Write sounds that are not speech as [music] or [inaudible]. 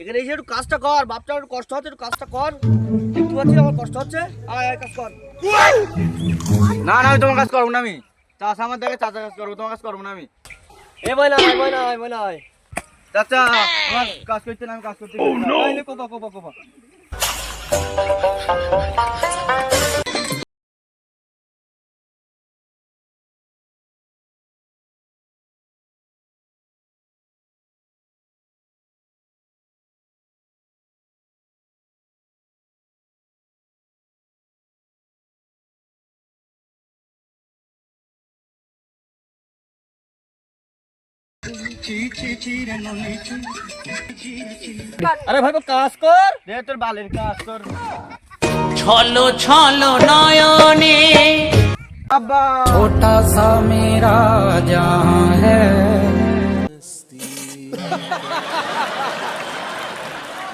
এখানে এসে একটু কাজটা কর বাপটা একটু কষ্ট হচ্ছে একটু কাজটা কর। দেখতে পাচ্ছি আমার কষ্ট হচ্ছে? আয় কাজ কর। না না আমি তোমার কাজ করব না আমি। চাষ আমার দেখে চাচা কাজ করব তোমার কাজ করব না আমি। এ বলে হয় ময়না আয় ময়না হয় চাচা আমার কাজ করতে না আমি কাজ করতে কোপা কোপা কোপা আরে ভাই কাজ কর। দে তোর বালের কাজ কর। ছলো ছলো নয়নে। আব্বা। ছোটা সা মেরা জাহান হ্যায় [laughs]